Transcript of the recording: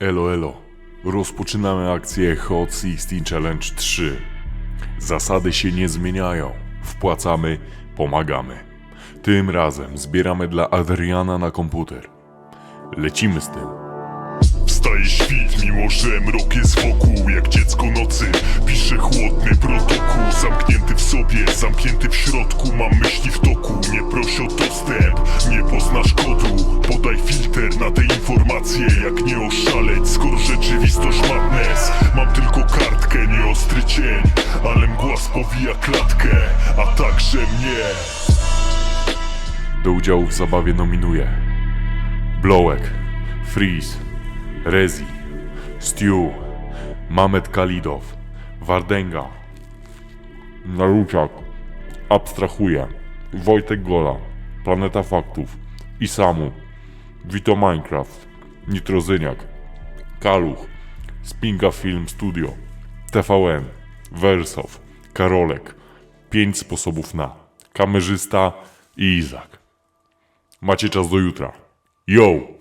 Elo, elo. Rozpoczynamy akcję Hot 16 Challenge 3. Zasady się nie zmieniają. Wpłacamy, pomagamy. Tym razem zbieramy dla Adriana na komputer. Lecimy z tym. Wstaje świt, mimo że mrok jest wokół Jak dziecko nocy, pisze chłodny protokół Zamknięty w sobie, zamknięty w środku Mam myśli w toku, nie proś o dostęp Nie poznasz kodu, podaj filtr na te informacje Jak nie skoro rzeczywistość madness Mam tylko kartkę, nie ostry cień Ale mgła spowija klatkę, a także mnie. Do udziału w zabawie nominuję Blowek, Freeze, Rezi, Stew, Mamet Kalidow, Wardenga, Naruciak, Abstrahuje, Wojtek Gola, Planeta Faktów, Isamu, Vito Minecraft, Nitrozyniak, Kaluch, Spinga Film Studio, TVN, Wersow, Karolek, Pięć sposobów na, Kamerzysta i Izak. Macie czas do jutra. Yo!